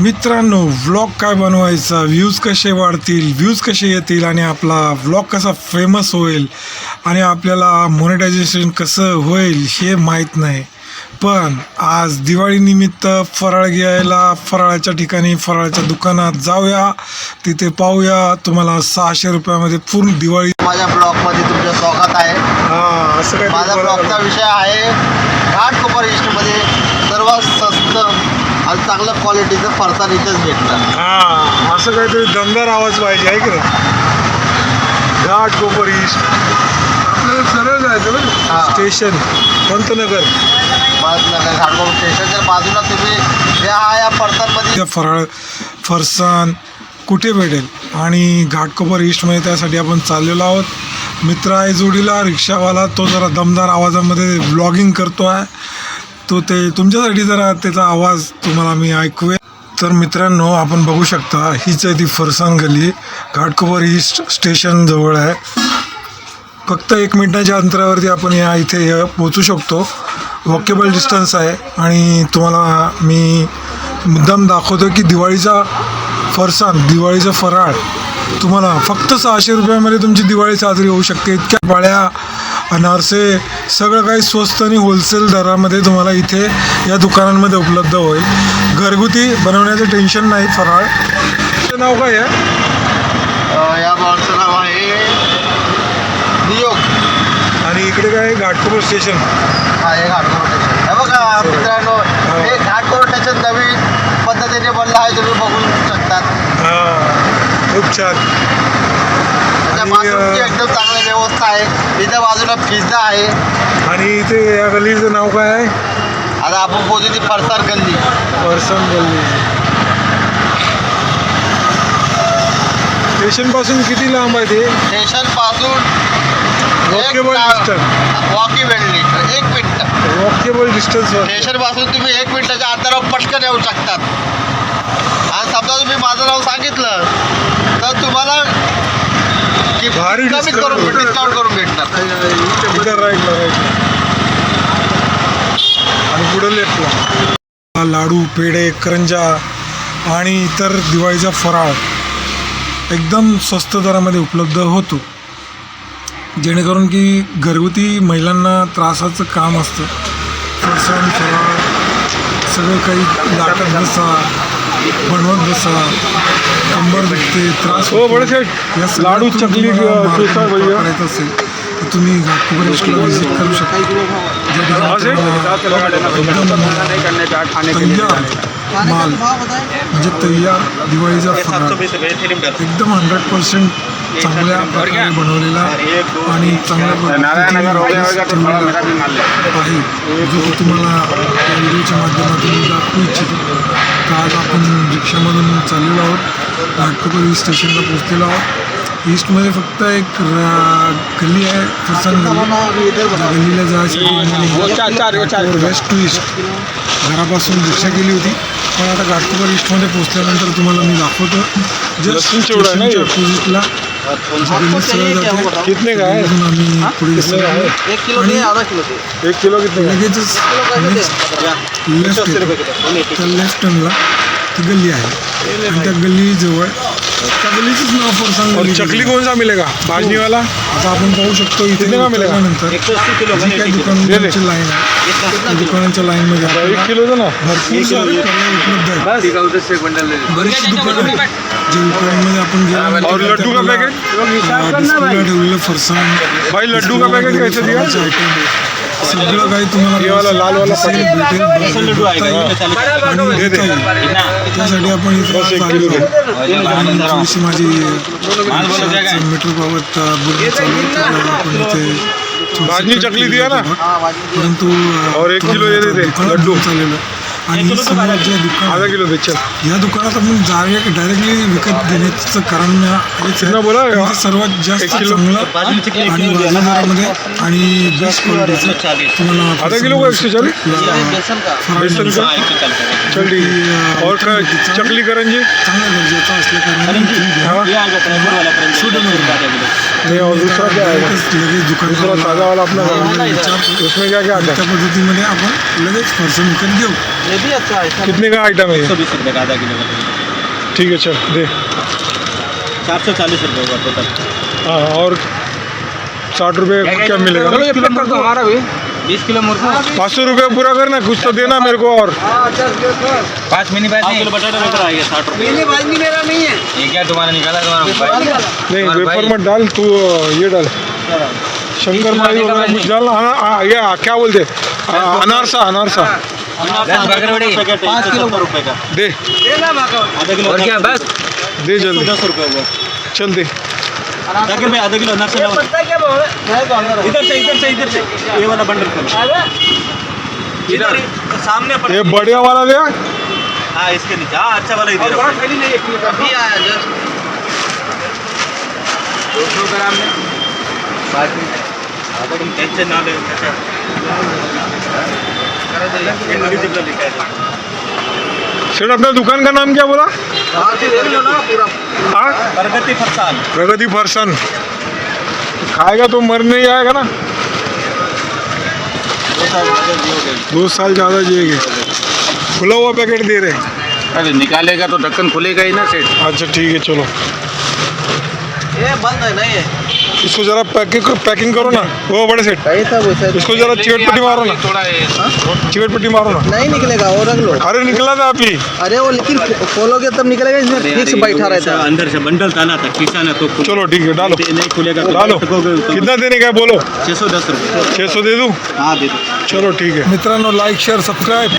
मित्रांनो व्लॉग काय बनवायचा? व्ह्यूज कसे वाढतील? व्ह्यूज कसे येतील? आणि आपला व्लॉग कसा फेमस होईल? आणि आपल्याला मोनेटायझेशन कसं होईल हे माहीत नाही. पण आज दिवाळीनिमित्त फराळ घ्यायला फराळाच्या ठिकाणी फराळाच्या दुकानात जाऊया. तिथे पाहूया. तुम्हाला सहाशे रुपयामध्ये पूर्ण दिवाळी माझ्या ब्लॉगमध्ये तुमचं स्वागत आहे. हां असं काय माझा ब्लॉगचा विषय आहे घाटकोपर ईस्टमध्ये सर्वात आणि चांगल्या क्वालिटीचं फरसाण इथेच भेटतं हां असं काहीतरी दमदार आवाज पाहिजे आहे की नाही घाट कोपर ईस्ट आपल्याला सरळ जायचं बरं. हां. स्टेशन पंतनगर. नगर घाटकोपर स्टेशनच्या बाजूला तुम्ही या या फरसाणमध्ये त्या फराळ फरसाण कुठे भेटेल? आणि घाटकोपर ईस्टमध्ये त्यासाठी आपण चाललेलो आहोत. मित्र आहे जोडीला रिक्षावाला. तो जरा दमदार आवाजामध्ये ब्लॉगिंग करतो आहे तो ते तुमच्यासाठी जरा त्याचा आवाज तुम्हाला मी ऐकूया. तर मित्रांनो आपण बघू शकता हीच आहे ती फरसाण गली घाटकोपर ईस्ट स्टेशन जवळ आहे. फक्त एक मिनिटाच्या अंतरावरती आपण या इथे पोचू शकतो. वॉकेबल डिस्टन्स आहे आणि तुम्हाला मी मुद्दाम दाखवतो की दिवाळीचा फरसाण दिवाळीचा फराळ तुम्हाला फक्त सहाशे रुपयामध्ये तुमची दिवाळी साजरी होऊ शकते. इतक्या पाळ्या अनारसे सगळं काही स्वस्त आणि होलसेल दरामध्ये तुम्हाला इथे या दुकानांमध्ये उपलब्ध होईल. घरगुती बनवण्याचं टेन्शन नाही फराळ. तुझं नाव काय आहे? या ब्लॉगचं नाव आहे नियोग. आणि इकडे काय आहे? घाटकोपर स्टेशन हा हे घाटकोपर स्टेशन हे बघा मित्रांनो हे. घाटकोपर स्टेशन नवीन पद्धतीने बनलं आहे तुम्ही बघू शकतात. हां खूप छान. आणि, बाथरूमची एकदम चांगली व्यवस्था आहे. इथं बाजूला पिझ्झा आहे. आणि इथे या गल्लीचं नाव काय आहे? आता आपण पोहोचू ती फरसाण गल्ली. पर्सन गल्ली. स्टेशनपासून किती लांब आहे ते? स्टेशनपासून Walkable distance. वॉकेबल एक मिनिट. वॉकेबल डिस्टन्स स्टेशनपासून तुम्ही एक मिनिटाच्या अंतरावर पटकन येऊ शकतात. आणि समजा तुम्ही माझं नाव सांगितलं तर तुम्हाला कि- भारी कमीत discount करून भेटणार. डिस्काउंट करून भेटणार. इथं राईटला राईटला आणि पुढे लेफ्टला लाडू पेढे करंजा आणि इतर दिवाळीचा फराळ एकदम स्वस्त दरामध्ये उपलब्ध होतो. जेणेकरून की घरगुती महिलांना त्रासाचं काम असतं. फरसाण फराळ सगळं काही लाटत बसा. बनवत बसा कंबर दुखते त्रास हो. या लाडू, चकली. करायचा असेल तर तुम्ही घाटकोपर ईस्टला व्हिजिट करू शकता ज्या ठिकाणी माल. म्हणजे तय्यार दिवाळीचा फराळ. एकदम हंड्रेड पर्सेंट चांगल्या प्रकारे बनवलेला आणि चांगल्या आहे. जो की तुम्हाला या व्हिडिओच्या माध्यमातून दाखवू इच्छितो. तर आज आपण रिक्षामधून चाललेलो आहोत. घाटकोपर ईस्ट स्टेशनला पोचलेलो आहोत. ईस्टमध्ये फक्त एक गल्ली आहे फरसाण गल्ली. गल्लीला जायसाठी वेस्ट टू ईस्ट घरापासून रिक्षा केली होती. पण आता घाटकोपर ईस्टमध्ये पोचल्यानंतर तुम्हाला मी दाखवतो. जस्ट लसूण चिवडा आहे ना हे? कितने का है? आम्ही पुढे एक किलो आणि दे आधा किलो दे एक किलो कितने का? लगेचच लेफ्ट त्या लेफ्ट टर्नला ती गल्ली आहे. आणि त्या गल्लीजवळ और चकली कौन सा मिलेगा? भाजनी वाला आता आपण पाहू शकतो इथे किती का मिळेल? उतरल्यानंतर जी काही दुकानांची लाईन आहे. त्या दुकानांच्या लाईनमध्ये एक आपल्याला ना. भरपूर सारे पर्याय उपलब्ध आहेत. बरीचशी दुकानं आहेत. जे दुकानांमध्ये आपण गेल्यानंतर और लड्डू का आपल्याला, पैकेट? अं, डिस्प्लेला ठेवलेलं फरसाण भाई लड्डू का पैकेट कैसे दिया? सगळं काही तुम्हाला भेटेल त्यासाठी आपण थोडीशी माझी मेट्रोबाबत बोलणं चालू आहे. इथे चकली केली दिया ना? परंतु और एक किलो ये दे दे, लड्डू. चाललेलं आणि समोर जे दुकान आधा आहे, किलो दे चल या दुकानात आपण डायरेक्ट डायरेक्टली विकत देण्याचं कारण हेच आहे. बोला? सर्वात जास्त. चांगलं आणि बाजारामध्ये आणि बेस्ट क्वालिटीचं तुम्हाला आधा किलो का एकशे? बेसन का? चल ठीक अं, और चकली करंजी? चांगल्या दर्जाचा असल्या कारणाने नहीं और दूसरा क्या लगेच दूसरा वाला अपना विचारतो उसमें क्या क्या आता? त्या पद्धतीमध्ये आपण लगेच फरसाण विकत घेऊ. ये भी अच्छा है कितने का आइटम है ये? बीस रुपये का आधा किलो का ठीक है चल दे। चार सौ चालीस रुपये हुआ टोटल हाँ और साठ रुपये क्या मिलेगा? हमारा भी बीस किलो मुर्गा। पाँच सौ रुपये पूरा करना कुछ तो देना मेरे को और। पाँच मिनी बैग किलो बटाटा लेकर आएगा साठ रुपये मेरा नहीं है। ये क्या तुम्हारा निकाला तुम्हारा मोबाइल नहीं भाई- मत डाल तू ये डाल। शंकर माई वगैरह कुछ डाल ये क्या बोलते? अनारसा अनारसा। पाँच किलो रुपये का। दे। और क्या बस? दे जल्दी। दस रुपये हुआ। चल दे। आधा किलो अनार क्या बोल रहे इधर से इधर से इधर से। ये वाला बंडल इधर। सामने ये बढ़िया वाला दे हाँ इसके नीचे। हाँ अच्छा वाला इधर अभी आया जस्ट। दो सौ ग्राम में टेंशन ना ले है सेठ अपना दुकान का नाम क्या बोला? हाँ? तो देख लो ना पूरा हाँ प्रगति फरसान। प्रगति फरसन खाएगा तो मर नहीं आएगा ना? दो साल ज़्यादा जिएगी। खुला हुआ पैकेट दे रहे अरे निकालेगा तो ढक्कन खुलेगा ही ना सेठ। अच्छा ठीक है चलो। ये बंद है नहीं है। इसको जरा पैकिंग पैकिंग करो ना। वो बड़े वैसे इसको जरा चिकट पट्टी मारो ना। थोड़ा है? चिकट पट्टी मारो ना। नहीं निकलेगा और रख लो। अरे निकला था अभी। अरे वो लेकिन खोलोगे तब निकलेगा इसमें फिक्स बैठा रहता है। अंदर से बंडल डाला था किसा ना तो चलो ठीक है डालो। नहीं खुलेगा तो डालो। तो कितना देने का बोलो। छः सौ दस रुपये। छः सौ दे दूँ? हाँ दे दो। चलो ठीक है। मित्रांनो लाईक शेअर सबस्क्राईब